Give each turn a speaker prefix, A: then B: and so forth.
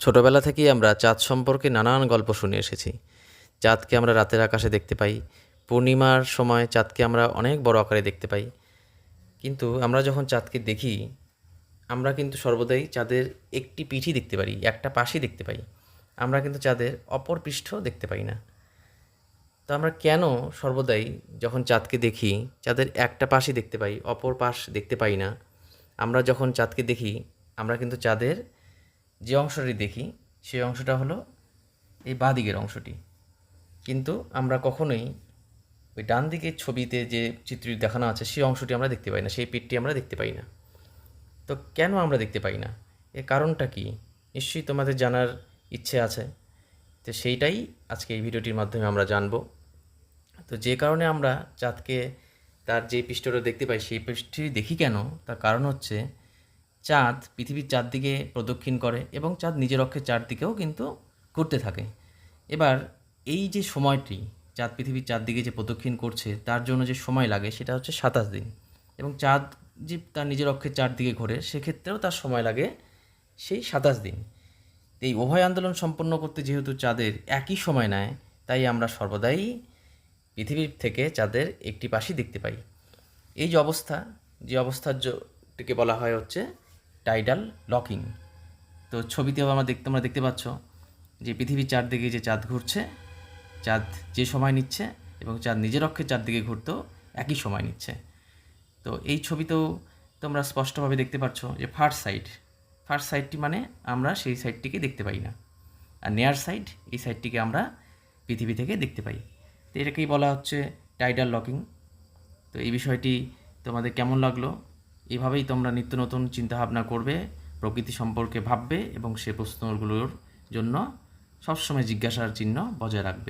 A: ছোটবেলা থেকেই আমরা চাঁদ সম্পর্কে নানান গল্প শুনে এসেছি। চাঁদকে আমরা রাতের আকাশে দেখতে পাই, পূর্ণিমার সময় চাঁদকে আমরা অনেক বড় আকারে দেখতে পাই। কিন্তু আমরা যখন চাঁদকে দেখি, আমরা কিন্তু সর্বদাই চাঁদের একটি পিঠই দেখতে পারি, একটা পাশই দেখতে পাই। আমরা কিন্তু চাঁদের অপর পৃষ্ঠ দেখতে পাই না। তো আমরা কেন সর্বদাই যখন চাঁদকে দেখি, চাঁদের একটা পাশই দেখতে পাই, অপর পাশ দেখতে পাই না? আমরা যখন চাঁদকে দেখি, আমরা কিন্তু চাঁদের যে অংশটি দেখি, সেই অংশটা হলো এই বাঁ দিকের অংশটি। কিন্তু আমরা কখনোই ওই ডান দিকের ছবিতে যে চিত্রটি দেখানো আছে, সেই অংশটি আমরা দেখতে পাই না, সেই পিঠটি আমরা দেখতে পাই না। তো কেন আমরা দেখতে পাই না? এর কারণটা কি? নিশ্চয়ই তোমাদের জানার ইচ্ছে আছে। তো সেইটাই আজকে এই ভিডিওটির মাধ্যমে আমরা জানব। তো যে কারণে আমরা চাঁদকে তার যে পৃষ্ঠটা দেখতে পাই, সেই পৃষ্ঠটি দেখি কেন? তার কারণ হচ্ছে চাঁদ পৃথিবীর চারদিকে প্রদক্ষিণ করে এবং চাঁদ নিজের অক্ষের চারদিকেও কিন্তু ঘুরতে থাকে। এবার এই যে সময়টি, চাঁদ পৃথিবীর চারদিকে যে প্রদক্ষিণ করছে, তার জন্য যে সময় লাগে সেটা হচ্ছে সাতাশ দিন। এবং চাঁদ যে তার নিজের অক্ষের চারদিকে ঘোরে, সেক্ষেত্রেও তার সময় লাগে সেই সাতাশ দিন। এই উভয় আন্দোলন সম্পন্ন করতে যেহেতু চাঁদের একই সময় নেয়, তাই আমরা সর্বদাই পৃথিবীর থেকে চাঁদের একটি পাশই দেখতে পাই। এই যে অবস্থা, যে অবস্থার টিকে বলা হয় হচ্ছে টাইডাল লকিং। তো ছবিতেও আমরা দেখতে তোমরা দেখতে পাচ্ছ যে পৃথিবীর চারদিকে যে চাঁদ ঘুরছে, চাঁদ যে সময় নিচ্ছে এবং চাঁদ নিজের অক্ষের চারদিকে ঘুরতেও একই সময় নিচ্ছে। তো এই ছবিতেও তোমরা স্পষ্টভাবে দেখতে পাচ্ছ যে ফার্স্ট সাইড ফার্স্ট সাইডটি মানে আমরা সেই সাইডটিকে দেখতে পাই না। আর নেয়ার সাইড এই সাইডটিকে আমরা পৃথিবী থেকে দেখতে পাই। তো এটাকেই বলা হচ্ছে টাইডাল লকিং। তো এই বিষয়টি তোমাদের কেমন লাগল? এভাবেই তোমরা নিত্য নতুন চিন্তাভাবনা করবে, প্রকৃতি সম্পর্কে ভাববে এবং সে প্রশ্নগুলোর জন্য সবসময় জিজ্ঞাসার চিহ্ন বজায় রাখবে।